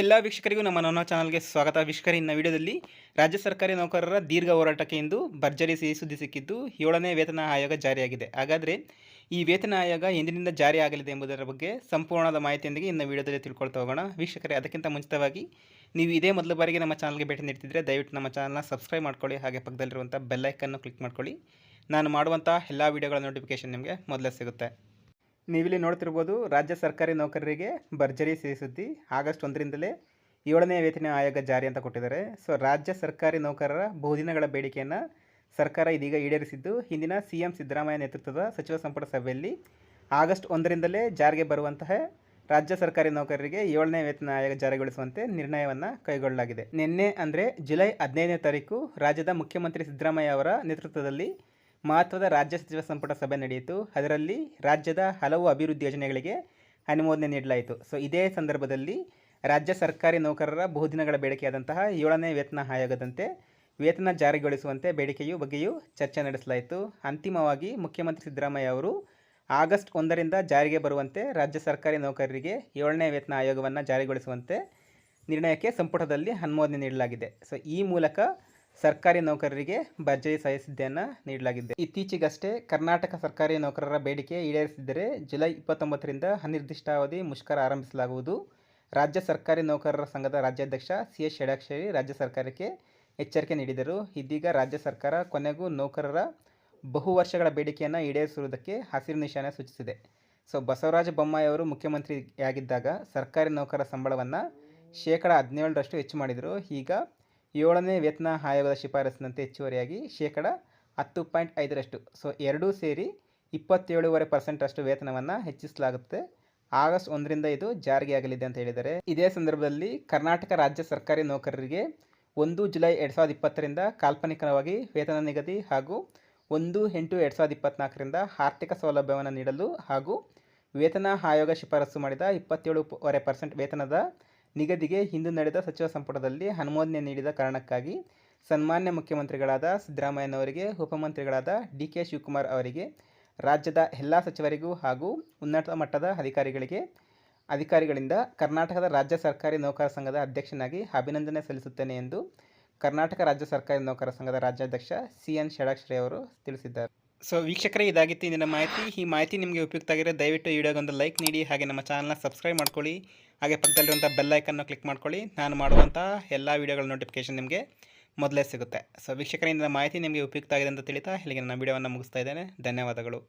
ಎಲ್ಲ ವೀಕ್ಷಕರಿಗೂ ನಮ್ಮ ನನ್ನ ಚಾನಲ್ಗೆ ಸ್ವಾಗತ. ವೀಕ್ಷಕರ, ಇನ್ನ ವಿಡಿಯೋದಲ್ಲಿ ರಾಜ್ಯ ಸರ್ಕಾರಿ ನೌಕರರ ದೀರ್ಘ ಹೋರಾಟಕ್ಕೆ ಇಂದು ಭರ್ಜರಿ ಸಿಹಿ ಸುದ್ದಿ ಸಿಕ್ಕಿದ್ದು ಏಳನೇ ವೇತನ ಆಯೋಗ ಜಾರಿಯಾಗಿದೆ. ಹಾಗಾದರೆ ಈ ವೇತನ ಆಯೋಗ ಎಂದಿನಿಂದ ಜಾರಿ ಆಗಲಿದೆ ಎಂಬುದರ ಬಗ್ಗೆ ಸಂಪೂರ್ಣದ ಮಾಹಿತಿಯೊಂದಿಗೆ ಇನ್ನು ವಿಡಿಯೋದಲ್ಲಿ ತಿಳ್ಕೊಳ್ತಾ ಹೋಗೋಣ. ವೀಕ್ಷಕರೇ, ಅದಕ್ಕಿಂತ ಮುಂಚಿತವಾಗಿ ನೀವು ಇದೇ ಮೊದಲ ಬಾರಿಗೆ ನಮ್ಮ ಚಾನಲ್ಗೆ ಭೇಟಿ ನೀಡ್ತಿದ್ರೆ ದಯವಿಟ್ಟು ನಮ್ಮ ಚಾನಲ್ನ ಸಬ್ಸ್ಕ್ರೈಬ್ ಮಾಡ್ಕೊಳ್ಳಿ, ಹಾಗೆ ಪಕ್ಕದಲ್ಲಿರುವಂಥ ಬೆಲ್ಲೈಕನ್ನು ಕ್ಲಿಕ್ ಮಾಡ್ಕೊಳ್ಳಿ. ನಾನು ಮಾಡುವಂಥ ಎಲ್ಲ ವೀಡಿಯೋಗಳ ನೋಟಿಫಿಕೇಶನ್ ನಿಮಗೆ ಮೊದಲೇ ಸಿಗುತ್ತೆ. ನೀವಿಲ್ಲಿ ನೋಡ್ತಿರ್ಬೋದು ರಾಜ್ಯ ಸರ್ಕಾರಿ ನೌಕರರಿಗೆ ಭರ್ಜರಿ ಸುದ್ದಿ ಆಗಸ್ಟ್ ಒಂದರಿಂದಲೇ ಏಳನೇ ವೇತನ ಆಯೋಗ ಜಾರಿ ಅಂತ ಕೊಟ್ಟಿದ್ದಾರೆ. ಸೊ ರಾಜ್ಯ ಸರ್ಕಾರಿ ನೌಕರರ ಬಹುದಿನಗಳ ಬೇಡಿಕೆಯನ್ನು ಸರ್ಕಾರ ಇದೀಗ ಈಡೇರಿಸಿದ್ದು. ಹಿಂದಿನ ಸಿ ಎಂ ಸಿದ್ದರಾಮಯ್ಯ ನೇತೃತ್ವದ ಸಚಿವ ಸಂಪುಟ ಸಭೆಯಲ್ಲಿ ಆಗಸ್ಟ್ ಒಂದರಿಂದಲೇ ಜಾರಿಗೆ ಬರುವಂತಹ ರಾಜ್ಯ ಸರ್ಕಾರಿ ನೌಕರರಿಗೆ ಏಳನೇ ವೇತನ ಆಯೋಗ ಜಾರಿಗೊಳಿಸುವಂತೆ ನಿರ್ಣಯವನ್ನು ಕೈಗೊಳ್ಳಲಾಗಿದೆ. ನಿನ್ನೆ ಅಂದರೆ ಜುಲೈ ಹದಿನೈದನೇ ತಾರೀಕು ರಾಜ್ಯದ ಮುಖ್ಯಮಂತ್ರಿ ಸಿದ್ದರಾಮಯ್ಯ ಅವರ ನೇತೃತ್ವದಲ್ಲಿ ಮಹತ್ವದ ರಾಜ್ಯ ಸಚಿವ ಸಂಪುಟ ಸಭೆ ನಡೆಯಿತು. ಅದರಲ್ಲಿ ರಾಜ್ಯದ ಹಲವು ಅಭಿವೃದ್ಧಿ ಯೋಜನೆಗಳಿಗೆ ಅನುಮೋದನೆ ನೀಡಲಾಯಿತು. ಸೊ ಇದೇ ಸಂದರ್ಭದಲ್ಲಿ ರಾಜ್ಯ ಸರ್ಕಾರಿ ನೌಕರರ ಬಹುದಿನಗಳ ಬೇಡಿಕೆಯಾದಂತಹ ಏಳನೇ ವೇತನ ಆಯೋಗದಂತೆ ವೇತನ ಜಾರಿಗೊಳಿಸುವಂತೆ ಬೇಡಿಕೆಯು ಬಗ್ಗೆಯೂ ಚರ್ಚೆ ನಡೆಸಲಾಯಿತು. ಅಂತಿಮವಾಗಿ ಮುಖ್ಯಮಂತ್ರಿ ಸಿದ್ದರಾಮಯ್ಯ ಅವರು ಆಗಸ್ಟ್ ಒಂದರಿಂದ ಜಾರಿಗೆ ಬರುವಂತೆ ರಾಜ್ಯ ಸರ್ಕಾರಿ ನೌಕರರಿಗೆ ಏಳನೇ ವೇತನ ಆಯೋಗವನ್ನು ಜಾರಿಗೊಳಿಸುವಂತೆ ನಿರ್ಣಯಕ್ಕೆ ಸಂಪುಟದಲ್ಲಿ ಅನುಮೋದನೆ ನೀಡಲಾಗಿದೆ. ಸೊ ಈ ಮೂಲಕ ಸರ್ಕಾರಿ ನೌಕರರಿಗೆ ಭರ್ಜರಿ ಸಹಿಸಿದ್ದೆಯನ್ನು ನೀಡಲಾಗಿದೆ. ಇತ್ತೀಚೆಗಷ್ಟೇ ಕರ್ನಾಟಕ ಸರ್ಕಾರಿ ನೌಕರರ ಬೇಡಿಕೆ ಈಡೇರಿಸಿದ್ದರೆ ಜುಲೈ ಇಪ್ಪತ್ತೊಂಬತ್ತರಿಂದ ಅನಿರ್ದಿಷ್ಟಾವಧಿ ಮುಷ್ಕರ ಆರಂಭಿಸಲಾಗುವುದು. ರಾಜ್ಯ ಸರ್ಕಾರಿ ನೌಕರರ ಸಂಘದ ರಾಜ್ಯಾಧ್ಯಕ್ಷ ಸಿ ಎಸ್ ಷಡಾಕ್ಷರಿ ರಾಜ್ಯ ಸರ್ಕಾರಕ್ಕೆ ಎಚ್ಚರಿಕೆ ನೀಡಿದರು. ಇದೀಗ ರಾಜ್ಯ ಸರ್ಕಾರ ಕೊನೆಗೂ ನೌಕರರ ಬಹು ವರ್ಷಗಳ ಬೇಡಿಕೆಯನ್ನು ಈಡೇರಿಸುವುದಕ್ಕೆ ಹಸಿರು ನಿಶಾನೆ ಸೂಚಿಸಿದೆ. ಸೊ, ಬಸವರಾಜ ಬೊಮ್ಮಾಯಿಯವರು ಮುಖ್ಯಮಂತ್ರಿಯಾಗಿದ್ದಾಗ ಸರ್ಕಾರಿ ನೌಕರರ ಸಂಬಳವನ್ನು ಶೇಕಡ ಹದಿನೇಳರಷ್ಟು ಹೆಚ್ಚು ಮಾಡಿದರು. ಈಗ ಏಳನೇ ವೇತನ ಆಯೋಗದ ಶಿಫಾರಸಿನಂತೆ ಹೆಚ್ಚುವರಿಯಾಗಿ ಶೇಕಡ ಹತ್ತು ಪಾಯಿಂಟ್ ಐದರಷ್ಟು. ಸೊ, ಎರಡೂ ಸೇರಿ ಇಪ್ಪತ್ತೇಳುವರೆ ಪರ್ಸೆಂಟಷ್ಟು ವೇತನವನ್ನು ಹೆಚ್ಚಿಸಲಾಗುತ್ತೆ ಆಗಸ್ಟ್ ಒಂದರಿಂದ ಇದು ಜಾರಿಗೆ ಆಗಲಿದೆ ಅಂತ ಹೇಳಿದ್ದಾರೆ. ಇದೇ ಸಂದರ್ಭದಲ್ಲಿ ಕರ್ನಾಟಕ ರಾಜ್ಯ ಸರ್ಕಾರಿ ನೌಕರರಿಗೆ ಒಂದು ಜುಲೈ ಎರಡು ಸಾವಿರದ ಇಪ್ಪತ್ತರಿಂದ ಕಾಲ್ಪನಿಕವಾಗಿ ವೇತನ ನಿಗದಿ ಹಾಗೂ ಒಂದು ಎಂಟು ಎರಡು ಸಾವಿರದ ಇಪ್ಪತ್ತ್ನಾಲ್ಕರಿಂದ ಆರ್ಥಿಕ ಸೌಲಭ್ಯವನ್ನು ನೀಡಲು ಹಾಗೂ ವೇತನ ಆಯೋಗ ಶಿಫಾರಸು ಮಾಡಿದ ಇಪ್ಪತ್ತೇಳುವರೆ ಪರ್ಸೆಂಟ್ ವೇತನದ ನಿಗದಿಗೆ ಇಂದು ನಡೆದ ಸಚಿವ ಸಂಪುಟದಲ್ಲಿ ಅನುಮೋದನೆ ನೀಡಿದ ಕಾರಣಕ್ಕಾಗಿ ಸನ್ಮಾನ್ಯ ಮುಖ್ಯಮಂತ್ರಿಗಳಾದ ಸಿದ್ದರಾಮಯ್ಯನವರಿಗೆ, ಉಪಮಂತ್ರಿಗಳಾದ ಡಿ ಕೆ ಶಿವಕುಮಾರ್ ಅವರಿಗೆ, ರಾಜ್ಯದ ಎಲ್ಲ ಸಚಿವರಿಗೂ ಹಾಗೂ ಉನ್ನತ ಮಟ್ಟದ ಅಧಿಕಾರಿಗಳಿಗೆ, ಅಧಿಕಾರಿಗಳಿಂದ ಕರ್ನಾಟಕದ ರಾಜ್ಯ ಸರ್ಕಾರಿ ನೌಕರ ಸಂಘದ ಅಧ್ಯಕ್ಷನಾಗಿ ಅಭಿನಂದನೆ ಸಲ್ಲಿಸುತ್ತೇನೆ ಎಂದು ಕರ್ನಾಟಕ ರಾಜ್ಯ ಸರ್ಕಾರಿ ನೌಕರ ಸಂಘದ ರಾಜ್ಯಾಧ್ಯಕ್ಷ ಸಿ ಎನ್ ಷಡಾಕ್ಷರಿ ಅವರು ತಿಳಿಸಿದ್ದಾರೆ. ಸೊ ವೀಕ್ಷಕರೇ, ಇದಾಗಿತ್ತು ಇಂದಿನ ಮಾಹಿತಿ. ಈ ಮಾಹಿತಿ ನಿಮಗೆ ಉಪಯುಕ್ತ ಆಗಿದೆ ದಯವಿಟ್ಟು ವಿಡಿಯೋಗೊಂದು ಲೈಕ್ ನೀಡಿ, ಹಾಗೆ ನಮ್ಮ ಚಾನಲ್ನ ಸಬ್ಸ್ಕ್ರೈಬ್ ಮಾಡ್ಕೊಳ್ಳಿ. ಹಾಗೆ ಪಕ್ಕದಲ್ಲಿರುವಂಥ ಬೆಲ್ಲೈಕನ್ನು ಕ್ಲಿಕ್ ಮಾಡ್ಕೊಳ್ಳಿ. ನಾನು ಮಾಡುವಂಥ ಎಲ್ಲ ವೀಡಿಯೋಗಳ ನೋಟಿಫಿಕೇಷನ್ ನಿಮಗೆ ಮೊದಲೇ ಸಿಗುತ್ತೆ. ಸೊ ವೀಕ್ಷಕರಿಂದ ಮಾಹಿತಿ ನಿಮಗೆ ಉಪಯುಕ್ತ ಆಗಿದೆ ಅಂತ ತಿಳಿತಾ ಇಲ್ಲಿಗೆ ನನ್ನ ವೀಡಿಯೋವನ್ನು ಮುಗಿಸ್ತಾ ಇದ್ದೇನೆ. ಧನ್ಯವಾದಗಳು.